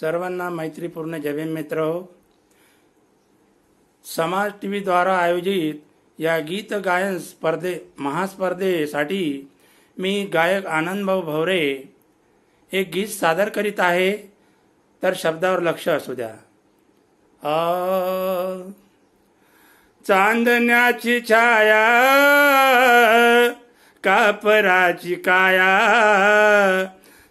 सर्वांना मैत्रीपूर्ण जय मित्र हो. समाज टी व्हीद्वारा आयोजित या गीत गायन स्पर्धे महास्पर्धेसाठी मी गायक आनंदभाऊ भवरे एक गीत सादर करीत आहे. तर शब्दावर लक्ष असू द्या. आ, चांदण्याची छाया कापराची काया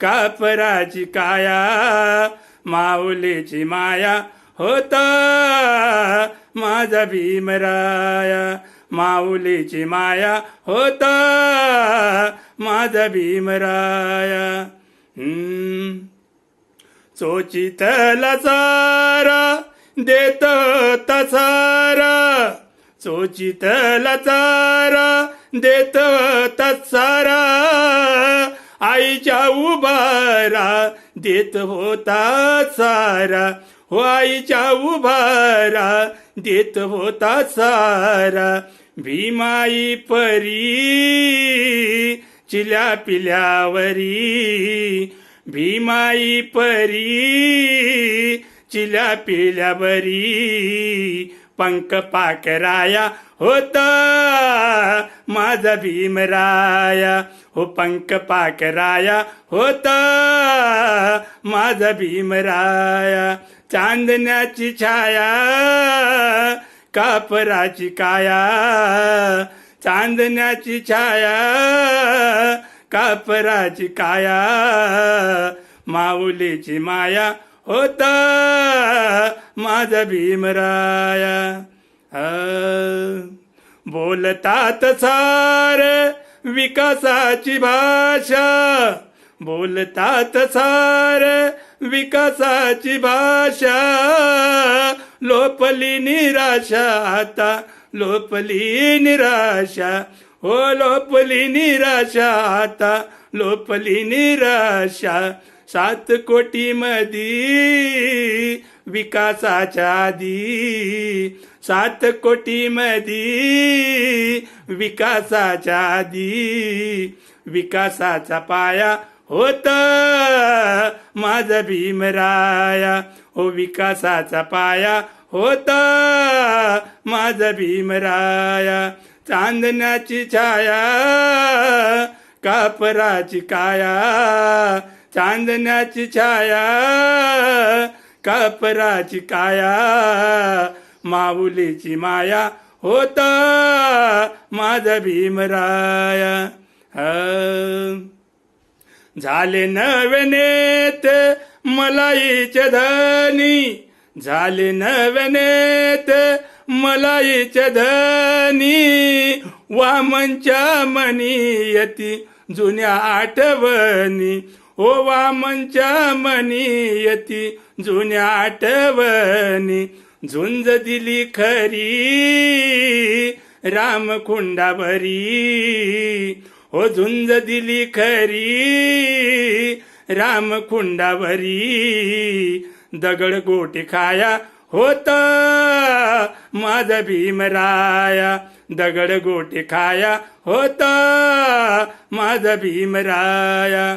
कापराची काया माऊलीची माया होता. माझा भीमराया माऊलीची माया होता. माझा भीमराया. हम्म. चोचितला चारा देत तसारा. चोचितला चारा देत तसारा. आईच्या उभारा देत होता सारा. हो आईच्या उभारा देत होता सारा. भीमाई परी चिल्या पिल्यावरी भीमाई परी चिल्या पिल्यावरी पंख पाकराया होता. माझा भीमराया हो पंक पाकराया होता माझा भीमराया. चांदण्याची छाया कापराची काया. चांदण्याची छाया कापराची काया. माऊलीची माया होता माझा भीमराया. आ, बोलतात सार विकासाची भाषा. बोलतात सार विकासाची भाषा. लोपली निराशा आता लोपली निराशा. हो लोपली निराशा आता लोपली निराशा. सात कोटी मधी विकासाच्या आधी. सात कोटी मधी विकासाच्या आधी. विकासाचा पाया होता माझा भीमराया हो विकासाचा पाया होता माझा भीमराया चांदण्याची छाया कापराची काया. चांदण्याची छाया कापराची काया माऊलीची माया होता माझा भीमराया. झाले नवनेत मलाईच धनी झाले नवनेत मलाईच धनी वामनच्या मनी यती जुन्या आठवणी ओ वामनच्या मनी यती जुन्या आठवणी. झुंज दिली खरी रामखुंडावरी हो झुंज दिली खरी रामखुंडावरी दगड गोटी खाया होत माझा भीमराया दगड गोटी खाया होत माझा भीमराया